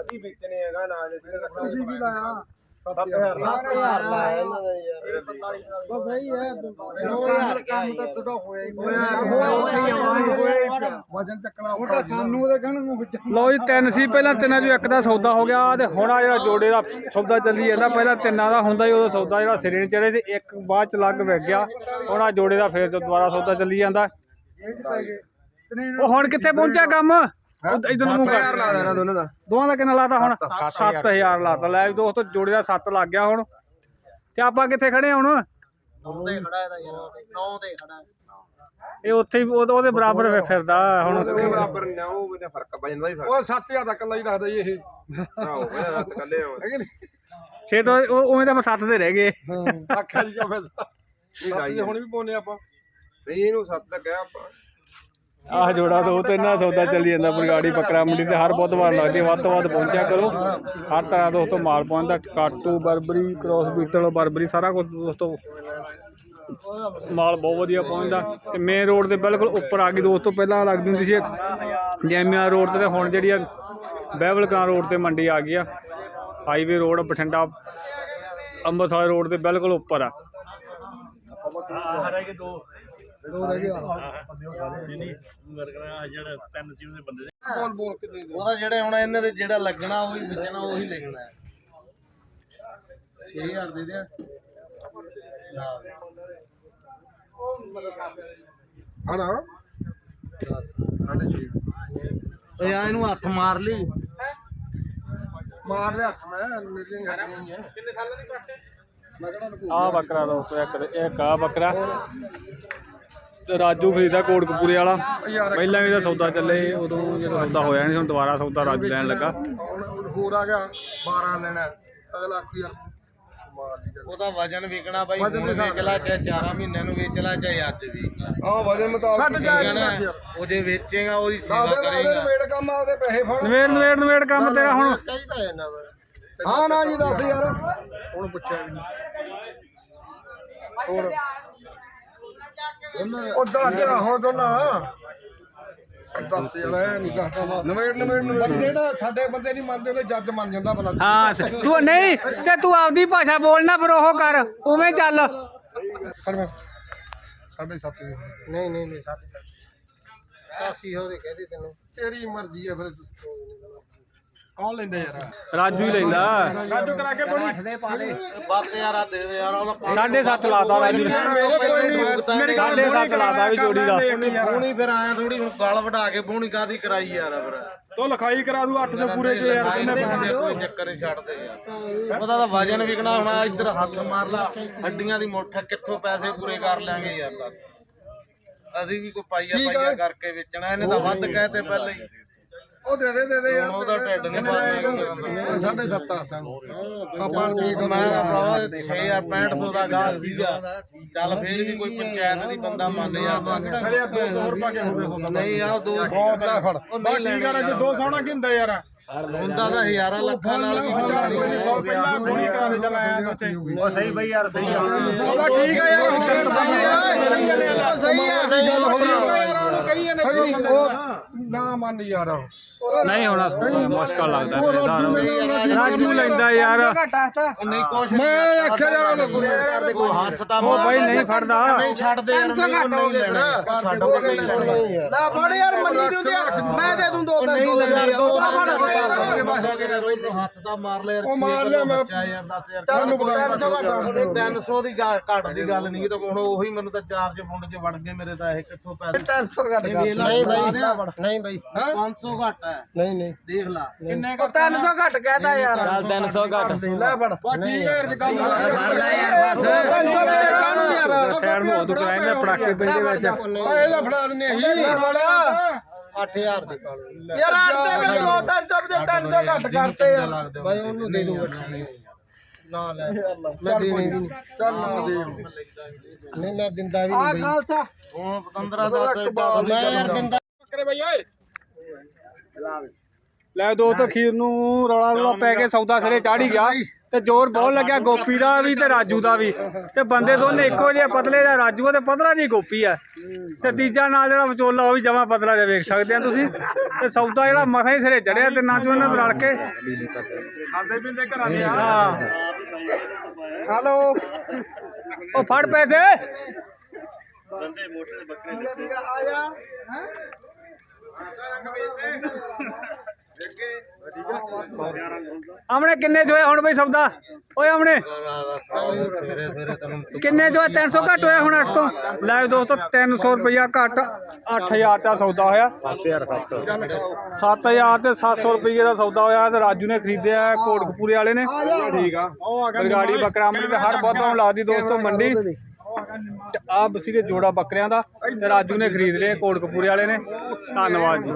ਅਸੀਂ ਵੇਚਣੇ ਹੈਗਾ ਨਾ ਜੇ ਤੁਸੀਂ ਕੀ ਲਾਇਆ? 7000 7000 ਲਾਇਆ। ਇਹਨਾਂ ਨੇ ਯਾਰ। ਬਸ ਸਹੀ ਹੈ 9000 ਕੰਮ ਤਾਂ ਤੁਹਾਡਾ ਹੋਇਆ ਹੀ ਹੋਇਆ ਵਜਨ ਚੱਕਣਾ ਉਹ ਤਾਂ ਸਾਨੂੰ ਉਹਦੇ ਕਹਿਣ ਨੂੰ ਵਿੱਚ ਲਓ ਜੀ ਤਿੰਨ ਸੀ ਪਹਿਲਾਂ ਤਿੰਨਾਂ ਚੋਂ ਇੱਕ ਦਾ ਸੌਦਾ ਹੋ ਗਿਆ ਤੇ ਹੁਣ ਆ ਜਿਹੜਾ ਜੋੜੇ ਦਾ ਸੌਦਾ ਚੱਲੀ ਜਾਂਦਾ। ਪਹਿਲਾਂ ਤਿੰਨਾਂ ਦਾ ਹੁੰਦਾ ਸੀ ਉਦੋਂ ਸੌਦਾ ਜਿਹੜਾ ਸਿਰੇ ਨਹੀਂ ਚੜੇ ਤੇ ਇੱਕ ਬਾਅਦ ਚ ਲੱਗ ਵਿਕ ਗਿਆ। ਹੁਣ ਆ ਜੋੜੇ ਦਾ ਫੇਰ ਤੋਂ ਦੁਬਾਰਾ ਸੌਦਾ ਚੱਲੀ ਜਾਂਦਾ। ਉਹ ਹੁਣ ਕਿੱਥੇ ਪਹੁੰਚਿਆ ਕੰਮ? ਇਧਰ ਨੂੰ ਮੂੰਹ ਕਰ ਲਾ ਦੇਣਾ ਦੋਨਾਂ ਦਾ। ਦੋਵਾਂ ਦਾ ਕਿੰਨਾ ਲਾਤਾ ਹੁਣ? 7000 ਲਾਤਾ। ਲੈ ਵੀ ਦੋਸਤੋ ਜੋੜੇ ਦਾ 7 ਲੱਗ ਗਿਆ ਹੁਣ। ਤੇ ਆਪਾਂ ਕਿੱਥੇ ਖੜੇ ਹੁਣ? ਤੇ ਖੜਾ ਇਹਦਾ ਯਾਰ 9 ਤੇ ਖੜਾ। ਇਹ ਉੱਥੇ ਹੀ ਉਹ- ਉਹਦੇ ਬਰਾਬਰ ਫਿਰ- ਫਿਰਦਾ ਹੁਣ। ਉਹਦੇ ਬਰਾਬਰ ਨਾ ਉਹ ਮੇਰਾ ਫ਼ਰਕ ਪੈ ਜਾਂਦਾ ਹੀ ਫ਼ਰਕ। ਉਹ 7000 ਦਾ ਕੱਲਾ ਹੀ ਰੱਖਦਾ ਜੀ ਇਹ। ਆਹੋ ਮੇਰਾ ਕੱਲੇ ਆ ਹੈ ਕਿ ਨਹੀਂ? ਫੇਰ ਤਾਂ ਉਹ ਉਵੇਂ ਤਾਂ 7 ਤੇ ਰਹਿ ਗਏ। ਆਖਿਆ ਜੀ ਸੱਤ ਜੀ ਹੁਣ ਵੀ ਪਾਉਨੇ ਆਪਾਂ। ਨਹੀਂ ਇਹਨੂੰ ਸੱਤ ਤੱਕ ਗਿਆ ਆਪਾਂ? ਆਹ ਜੋੜਾ ਦੋ ਤੇ ਨਾ ਸੌਦਾ ਚੱਲੀ ਜਾਂਦਾ ਬਰਗਾੜੀ ਬੱਕਰਾ ਮੰਡੀ ਤੇ ਹਰ ਬੁੱਧਵਾਰ ਲੱਗਦੀ ਹੈ। ਵੱਧ ਤੋਂ ਵੱਧ ਪਹੁੰਚਿਆ ਕਰੋ। ਹਰ ਤਰ੍ਹਾਂ ਦੋਸਤੋ ਮਾਲ ਪਹੁੰਚਦਾ ਕਾਟੂ ਬਰਬਰੀ ਕ੍ਰੋਸ ਬੀਟਲ ਬਰਬਰੀ ਸਾਰਾ ਕੁਝ ਦੋਸਤੋ। ਮਾਲ ਬਹੁਤ ਵਧੀਆ ਪਹੁੰਚਦਾ। ਤੇ ਮੇਨ ਰੋਡ ਦੇ ਬਿਲਕੁਲ ਉੱਪਰ ਆ ਗਈ ਦੋਸਤੋ ਪਹਿਲਾਂ ਲੱਗਦੀ ਹੁੰਦੀ ਸੀ ਜੈਮੀਆ ਰੋਡ ਤੇ ਹੁਣ ਜਿਹੜੀ ਆ ਬਹਿਬਲ ਕਾਂ ਰੋਡ ਤੇ ਮੰਡੀ ਆ ਗਈ ਆ। Highway road Bathinda Amritsar road ਦੇ ਬਿਲਕੁਲ ਉੱਪਰ ਆ। ਕੇ ਦੇ ਦੇ ਉਹਦਾ ਜਿਹੜੇ ਹੁਣ ਇਹਨਾਂ ਦੇ ਜਿਹੜਾ ਲੱਗਣਾ ਉਹੀ ਵਿਕਣਾ ਉਹੀ ਲਿਖਣਾ ਹੈ 6000 ਦੇ ਦਿਆ। ਹਣਾ ਸਾਡੇ ਜੀ ਓ ਯਾਰ ਇਹਨੂੰ ਹੱਥ ਮਾਰ ਲਈ। ਮਾਰ ਲਿਆ ਹੱਥ ਮੈਂ ਹੀ ਆ। ਕਿੰਨੇ ਦੀ ਕੱਟ ਆ ਬੱਕਰਾ ਇੱਕ ਤੇ ਇੱਕ ਆ ਬੱਕਰਾ। ਤੇ ਰਾਜੂ ਖਰੀਦਾ ਕੋਟਕਪੂਰੇ ਵਾਲਾ। ਪਹਿਲਾਂ ਵੀ ਦਾ ਸੌਦਾ ਚੱਲੇ ਉਦੋਂ ਜਦੋਂ ਸੌਦਾ ਹੋਇਆ ਨਹੀਂ ਹੁਣ ਦੁਬਾਰਾ ਸੌਦਾ ਰਾਜੂ ਲੈਣ ਲੱਗਾ। ਹੁਣ ਹੋਰ ਆ ਗਿਆ 12 ਲੈਣਾ ਅਗਲਾ ਗੱਲ ਉਹਦਾ ਵਜਨ ਵਿਕਣਾ ਬਾਈ ਹੁਣ ਵੇਚ ਲਾ ਚਾਹੇ 4 ਮਹੀਨਿਆਂ ਨੂੰ ਵੇਚ ਲਾ ਚਾਹੇ ਅੱਜ ਵੇਚ ਲਾ ਆਹ ਵਜਨ ਮੁਤਾਬਕ ਛੱਡ ਜਾ ਠੀਕ ਹੈ ਨਾ। ਉਹ ਜੇ ਵੇਚੇਗਾ ਉਹਦੀ ਸੇਵਾ ਕਰੇਗਾ। ਵੇੜ ਕੰਮ ਆਉਦੇ ਪੈਸੇ ਫੜ। ਨਵੇੜ ਨਵੇੜ ਨਵੇੜ ਕੰਮ ਤੇਰਾ ਹੁਣ। ਕਹੀਦਾ ਹੈ ਨਾ ਹਾਂ ਨਾ ਜੀ ਦੱਸ ਯਾਰ। ਹੁਣ ਪੁੱਛਿਆ ਵੀ ਨਹੀਂ। ਹੋਰ? ਉਹ ਦੱਸ ਦੇ ਹੋ ਦੋਨਾ ਦੱਸ ਯਾਰ ਨਹੀਂ ਦੱਸਦਾ ਨਾ ਨਵੇੜ ਨਵੇੜ ਬੰਦੇ ਨਾ ਸਾਡੇ ਬੰਦੇ ਨਹੀਂ ਮੰਨਦੇ ਤੇ ਜੱਜ ਮੰਨ ਜਾਂਦਾ ਬਲਾ ਹਾਂ ਸ- ਤੂੰ ਨਹੀਂ ਤੇ ਤੂੰ ਆਪਦੀ ਭਾਸ਼ਾ ਬੋਲਣਾ ਫਿਰ ਉਹ ਕਰ ਉਵੇਂ ਚੱਲ। ਸਾਡੇ ਸੱਤ। ਨਹੀਂ ਨਹੀਂ ਨਹੀਂ ਸਾਡੇ ਕਾਸੀ ਹੋ ਦੇ ਕਹਦੇ ਤੈਨੂੰ। ਤੇਰੀ ਮਰਜ਼ੀ ਹੈ ਫਿਰ। ਰਾਜੂ ਹੀ ਲੈਂਦਾ। ਬਸ ਯਾਰ ਆ ਦੇ ਦੇ ਯਾਰ ਉਹਦਾ ਸਾਢੇ ਸੱਤ ਲਾਤਾ ਰਾਜੂ ਨੇ ਸਾਢੇ ਸੱਤ ਲਾਤਾ ਵੀ ਜੋੜੀ ਦਾ। ਬੋਣੀ ਫਿਰ ਆਇਆ ਥੋੜੀ ਹੁਣ ਗਲ ਵਢਾ ਕੇ ਬੋਣੀ ਕਾਦੀ ਕਰਾਈ ਯਾਰ ਫਿਰ। ਤੋ ਲਿਖਾਈ ਕਰਾ ਦੂ 800 ਪੂਰੇ ਚ ਆਈ ਨਹੀਂ ਪੈਂਦੇ ਕੋਈ ਚੱਕਰ ਨਹੀਂ ਛੱਡਦੇ ਯਾਰ। ਉਹਦਾ ਤਾਂ ਵਜਨ ਵਿਕਣਾ ਹੋਣਾ ਇੱਧਰ ਹੱਥ ਮਾਰ ਲਾ। ਹੱਡੀਆਂ ਦੀ ਮੁੱਠ ਕਿੱਥੋਂ ਪੈਸੇ ਪੂਰੇ ਕਰ ਲਾਂਗੇ ਯਾਰ ਅਸੀਂ ਵੀ ਕੋਈ ਪਾਈਆ ਪਾਈਆ ਕਰਕੇ ਵੇਚਣਾ ਇਹਨੇ ਤਾਂ ਵੱਧ ਕਹੇ ਤੇ ਪਹਿਲਾਂ ਹੀ। ਉਹ ਦੇ ਦੇ ਦੇ ਦੇ ਹੁਣ ਉਹਦਾ ਢਿੱਡ ਨਹੀਂ ਪਾਣਾ ਸਾਡੇ ਸੱਤ ਹੱਥਾਂ ਨੂੰ ਆਪਾਂ ਕੀ ਮੈਂ ਭਰਾਵਾ 6500 ਦਾ ਗਾਹ ਸੀਗਾ। ਚੱਲ ਫੇਰ ਵੀ ਕੋਈ ਪੰਚਾਇਤ ਦੀ ਬੰਦਾ ਮੰਨ ਜਾਂਦਾ ਹਲੇ 200 ਰੁਪਏ ਹੋਵੇ ਨਹੀਂ ਯਾਰ ਦੋ ਲੈ ਫੜ। ਉਹ ਨਹੀਂ ਲੈਣਾ ਜੇ 200 ਹੋਣਾ ਕੀ ਹੁੰਦਾ ਯਾਰ? ਹੁੰਦਾ ਤਾਂ ਹਜ਼ਾਰਾਂ ਲੱਖਾਂ ਨਾਲ ਵੀ ਹੁੰਦਾ ਨਹੀਂ। ਪਹਿਲਾਂ ਗੋਲੀ ਕਰਾ ਦੇ ਚੱਲ ਆਇਆ ਉੱਥੇ। ਉਹ ਸਹੀ ਬਈ ਯਾਰ ਸਹੀ ਆ। ਬਾਬਾ ਠੀਕ ਆ ਯਾਰ ਹੁਣ ਸਹੀ ਹੈ ਨਹੀਂ ਯਾਰ ਉਹਨੂੰ ਕਹੀ ਜਾਂਦੇ ਨਾ ਮੰਨ ਯਾਰ। ਨਹੀਂ ਹੋਣਾ ਮੁਸ਼ਕਲ ਲੱਗਦਾ ਮੇਰੇ ਰਾਜੂ ਲੈਂਦਾ ਯਾਰ। ਉਹ ਨਹੀਂ ਕੁਛ ਮੈਂ ਆਖਿਆ ਯਾਰ ਉਹਨੂੰ ਕਰਦੇ ਕੋਈ ਹੱਥ ਤਾਂ ਉਹ ਬਾਈ ਨਹੀਂ ਫੜਦਾ। ਨਹੀਂ ਛੱਡਦੇ ਯਾਰ ਨਹੀਂ ਉਹ ਉਹ ਲੈ ਮੰਨੀ ਦੇ ਉਹਦੇ ਮੈਂ ਦੇ ਦੂੰ ਦੋ ਨਹੀਂ ਯਾਰ ਦੋ ਫੜ ਹੱਥ ਤਾਂ ਮਾਰ ਲੈ ਯਾਰ ਉਹ ਮਾਰ ਲਿਆ ਮੈਂ ਯਾਰ 10000 ਤੁਹਾਨੂੰ ਪਤਾ 300 ਦੀ ਗਾ- ਘੱਟ ਦੀ ਗੱਲ ਨਹੀਂ ਤਾਂ ਹੁਣ ਉਹੀ ਮੈਨੂੰ ਤਾਂ ਚਾਰਜ ਫੁੰਡ 'ਚ ਵੜ ਗਏ ਮੇਰੇ ਤਾਂ ਇਹ ਕਿੱਥੋਂ ਪੈਸੇ। 300 ਘੱਟ ਨਹੀਂ ਬਈ ਨਹੀਂ ਬਈ। 500 ਘੱਟ ਹੈ। ਨਹੀਂ ਨਹੀਂ। ਦੇਖ ਲਾ। ਕਿੰਨੇ 300 ਘੱਟ ਕਹਿਤਾ ਯਾਰ। ਚੱਲ 300 ਘੱਟ। ਲੈ ਫੜ। ਠੀਕ ਹੈ ਯਾਰ ਗੱਲ ਸਾਈਡ ਨੂੰ ਉਦੋਂ ਕਰਾਇਆ ਮੈਂ ਪੜਾਕੇ ਪੈਂਦੇ ਵਿੱਚ। ਇਹਦਾ ਫੜਾ ਦਿੰਨੇ ਅਸੀਂ 8000 ਦੀ ਪਾ ਲਓ ਯਾਰ ਆਟੇ ਵਿੱਚ ਦੋ ਤਿੰਨ ਚੁੱਪ ਦੇ 300 ਘੱਟ ਕਰਤੇ ਯਾਰ। ਬਾਈ ਉਹਨੂੰ ਦੇ ਦੂੰਗਾ ਨਾ ਲੈ। ਮੈਂ ਦੇਣੀ ਨਹੀਂ ਚੱਲ ਨਾ ਦੇ ਨਹੀਂ ਮੈਂ ਦਿੰਦਾ ਵੀ ਨਹੀਂ ਬਈ। ਖਾਲਸਾ। ਹੁਣ 15 ਦਾ ਮੈਂ ਯਾਰ ਦਿੰਦਾ ਬੱਕਰੇ ਬਈ ਓਏ। ਲੈ ਦੋਸਤੋ ਖੀਰ ਨੂੰ ਰੌਲਾ ਰੌਲਾ ਪੈ ਕੇ ਸੌਦਾ ਸਿਰੇ ਚਾੜੀ ਗਿਆ ਤੇ ਜ਼ੋਰ ਬਹੁਤ ਲੱਗਿਆ ਗੋਪੀ ਦਾ ਵੀ ਤੇ ਰਾਜੂ ਦਾ ਵੀ। ਤੇ ਬੰਦੇ ਦੋਨੇ ਇੱਕੋ ਜਿਹੇ ਪਤਲੇ ਦਾ ਰਾਜੂ ਆ ਤੇ ਪਤਲਾ ਜੀ ਗੋਪੀ ਆ। ਤੇ ਤੀਜਾ ਨਾਲ ਜਿਹੜਾ ਵਿਚੋਲਾ ਉਹ ਵੀ ਜਮਾ ਪਤਲਾ ਜਿਹਾ ਵੇਖ ਸਕਦੇ ਆ ਤੁਸੀਂ। ਤੇ ਸੌਦਾ ਜਿਹੜਾ ਮਸਾਂ ਹੀ ਸਿਰੇ ਚੜਿਆ ਤੇ ਨਾ ਚੋਂ ਇਹਨਾਂ ਰਲ ਕੇ। ਖਾਂਦੇ ਪੀਂਦੇ ਘਰਾਂ ਦੇ ਹਾਂ। ਹਲੋ। ਉਹ ਫੜ ਪੈਸੇ। ਆਮਣੇ ਕਿੰਨੇ ਜੋ। ਹੈ? ਹੁਣ ਬਈ ਸੌਦਾ? ਓਏ ਆਮਣੇ ਸਵੇਰੇ ਸਵੇਰੇ ਤੈਨੂੰ ਕਿੰਨੇ ਜੋ ਹੈ 300 ਘੱਟ ਹੋਇਆ ਹੁਣ 8 ਤੋਂ। ਲੈ ਦੋਸਤੋ 300 ਰੁਪਇਆ ਘੱਟ। 8000 ਦਾ ਸੌਦਾ ਹੋਇਆ। 7000 ਤੇ 700 ਰੁਪਏ ਦਾ ਸੌਦਾ ਹੋਇਆ ਤੇ ਰਾਜੂ ਨੇ ਖਰੀਦਿਆ ਕੋਟਕਪੂਰੇ ਵਾਲੇ ਨੇ। ਠੀਕ ਆ ਬਰਗਾੜੀ ਬੱਕਰਾ ਤੇ ਹਰ ਬੁੱਧਵਾਰ ਨੂੰ ਲੱਗਦੀ ਦੋਸਤੋ ਮੰਡੀ। ਆ ਬਸੀਰੇ ਜੋੜਾ ਬੱਕਰਿਆਂ ਦਾ ਤੇ ਰਾਜੂ ਨੇ ਖਰੀਦ ਲਿਆ ਕੋਟਕਪੂਰੇ ਵਾਲੇ ਨੇ। ਧੰਨਵਾਦ ਜੀ।